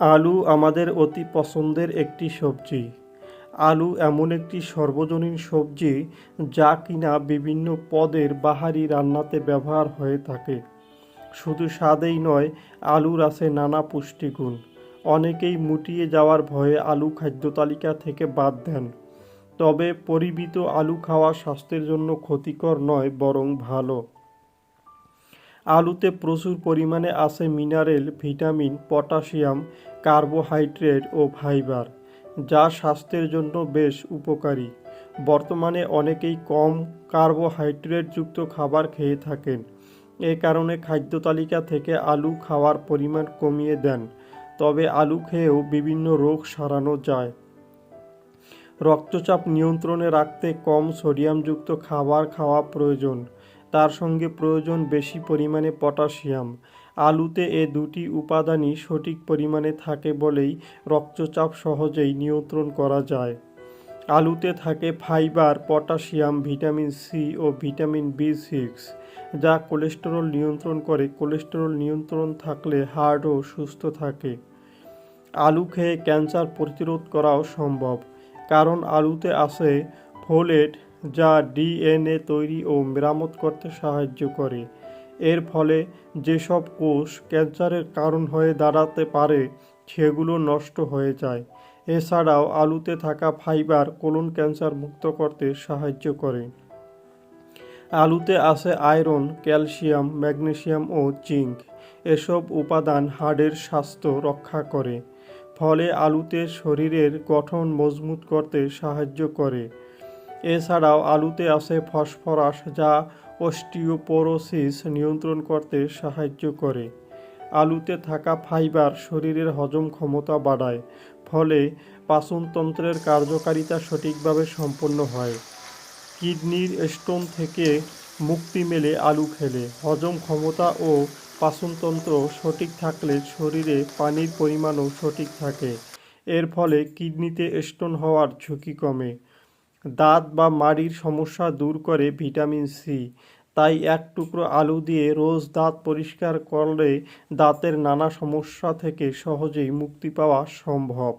আলু আমাদের অতি পছন্দের একটি সবজি। আলু এমন একটি সর্বজনীন সবজি যা কিনা বিভিন্ন পদের বাহারি রান্নাতে ব্যবহার হয়ে থাকে। শুধু স্বাদেই নয়, আলুর আছে নানা পুষ্টিগুণ। অনেকেই মুটিয়ে যাওয়ার ভয়ে আলু খাদ্য তালিকা থেকে বাদ দেন। তবে পরিমিত আলু খাওয়া স্বাস্থ্যের জন্য ক্ষতিকর নয়, বরং ভালো। আলুতে প্রচুর পরিমাণে আছে মিনারেল, ভিটামিন, পটাশিয়াম, কার্বোহাইড্রেট ও ফাইবার, যা স্বাস্থ্যের জন্য বেশ উপকারী। বর্তমানে অনেকেই কম কার্বোহাইড্রেটযুক্ত খাবার খেয়ে থাকেন। এ কারণে খাদ্য তালিকা থেকে আলু খাওয়ার পরিমাণ কমিয়ে দেন, তবে আলু খেয়েও বিভিন্ন রোগ সারানো যায়। রক্তচাপ নিয়ন্ত্রণে রাখতে কম সোডিয়ামযুক্ত খাবার খাওয়া প্রয়োজন। তার সঙ্গে প্রয়োজন বেশি পরিমাণে পটাশিয়াম। আলুতে এ দুটি উপাদানই সঠিক পরিমাণে থাকে বলেই রক্তচাপ সহজেই নিয়ন্ত্রণ করা যায়। আলুতে থাকে ফাইবার, পটাশিয়াম, ভিটামিন সি ও ভিটামিন বি সিক্স, যা কোলেস্টেরল নিয়ন্ত্রণ করে। কোলেস্টেরল নিয়ন্ত্রণ থাকলে হার্টও সুস্থ থাকে। আলু খেয়ে ক্যান্সার প্রতিরোধ করাও সম্ভব, কারণ আলুতে আছে ফোলেট যা ডিএনএ তৈরি ও মেরামত করতে সাহায্য করে। এর ফলে যেসব কোষ ক্যান্সারের কারণ হয়ে দাঁড়াতে পারে, সেগুলো নষ্ট হয়ে যায়। এছাড়াও আলুতে থাকা ফাইবার কোলন ক্যান্সার মুক্ত করতে সাহায্য করে। আলুতে আছে আয়রন, ক্যালসিয়াম, ম্যাগনেসিয়াম ও জিঙ্ক। এসব উপাদান হাড়ের স্বাস্থ্য রক্ষা করে। ফলে আলুতে শরীরের গঠন মজবুত করতে সাহায্য করে। এছাড়াও আলুতে আছে ফসফরাস যা অস্টিওপোরোসিস নিয়ন্ত্রণ করতে সাহায্য করে। আলুতে থাকা ফাইবার শরীরের হজম ক্ষমতা বাড়ায়, ফলে পাচনতন্ত্রের কার্যকারিতা সঠিকভাবে সম্পন্ন হয়। কিডনির স্টোন থেকে মুক্তি মেলে আলু খেলে। হজম ক্ষমতা ও পাচনতন্ত্র সঠিক থাকলে শরীরে পানির পরিমাণও সঠিক থাকে। এর ফলে কিডনিতে স্টোন হওয়ার ঝুঁকি কমে। দাঁত বা মাড়ির সমস্যা দূর করে ভিটামিন সি। তাই এক টুকরো আলু দিয়ে রোজ দাঁত পরিষ্কার করলে দাঁতের নানা সমস্যা থেকে সহজেই মুক্তি পাওয়া সম্ভব।